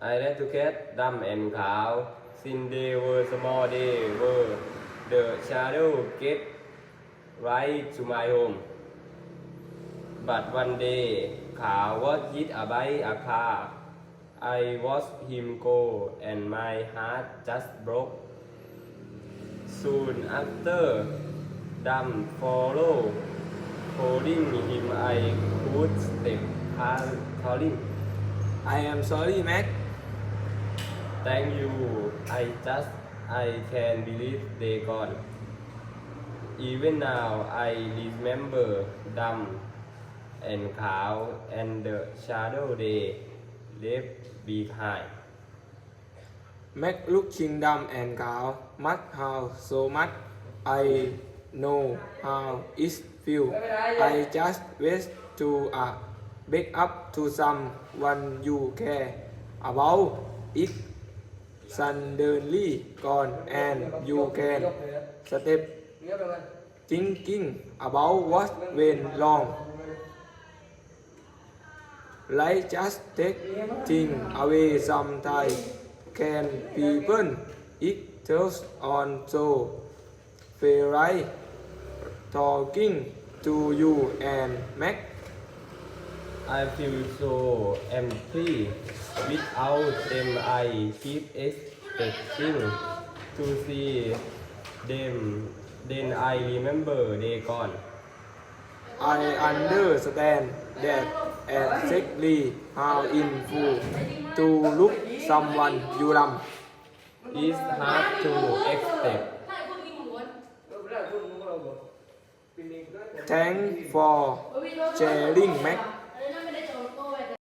I like to get dumb and cow. Since they were small, they were the shadow get right to my home. But one day, cow was hit by a car. I watched him go and my heart just broke. Soon after, dumb follow. Holding him, I could step calling. I am sorry, Mac. Thank you. I just I can believe they gone. Even now I remember them and cow and the shadow they left behind. McLooking dumb and cow, must have so much. I know how it feels. I just wish to uh, big up to someone you care about it suddenly gone and you can step thinking about what went wrong. Like just take thing away sometimes. Can people it tells on so feel right? Talking to you and Mac I feel so empty. Without them I keep expecting to see them. Then I remember they gone. I understand that exactly how in full to look someone you love It's hard to accept Thank for sharing Mac